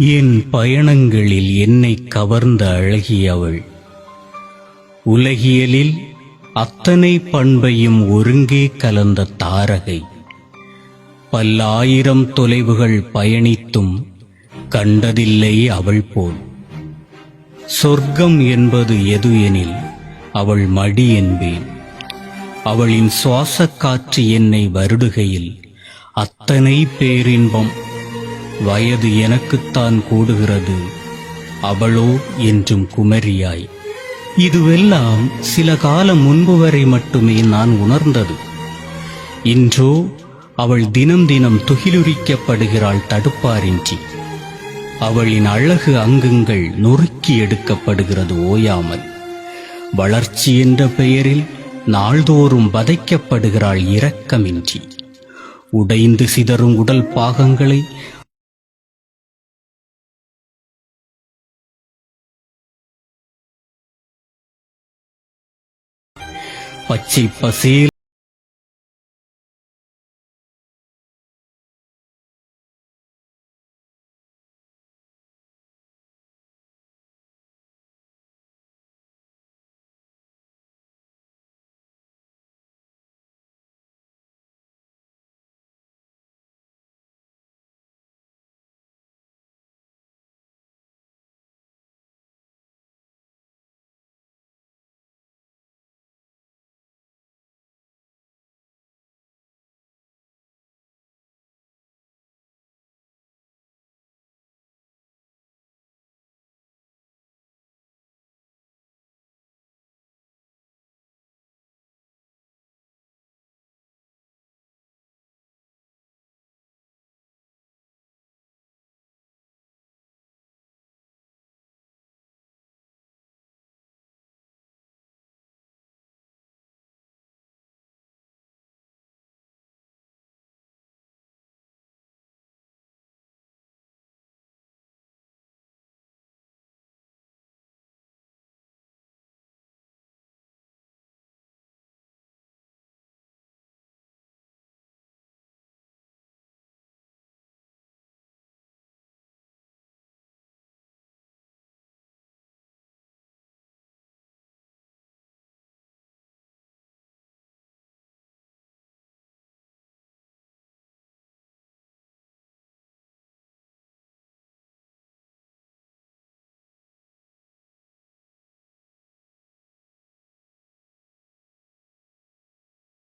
என் பயணங்களில் என்னை கவர்ந்த அழகியவள். உலகியலில் அத்தனை பண்பையும் ஒருங்கே கலந்த தாரகை. பல்லாயிரம் தொலைவுகள் பயணித்தும் கண்டதில்லை அவள் போல். சொர்க்கம் என்பது எது எனில் அவள் மடி என்பேன். அவளின் சுவாசக் காற்று என்னை வருடுகையில் அத்தனை பேரின்பம் வயது எனக்குத்தான் கூடுகிறது. அவளோ என்றும் குமரியாய். இதுவெல்லாம் சில காலம் முன்பு வரை மட்டுமே நான் உணர்ந்தது. இன்றோ அவள் தினம் தினம் துகிலுரிக்கப்படுகிறாள் தடுப்பாரின்றி. அவளின் அழகு அங்கங்கள் நொறுக்கி எடுக்கப்படுகிறது ஓயாமல். வளர்ச்சி என்ற பெயரில் நாள்தோறும் வதைக்கப்படுகிறாள் இரக்கமின்றி. உடைந்து சிதறும் உடல் பாகங்களை പച്ചി പസീൽ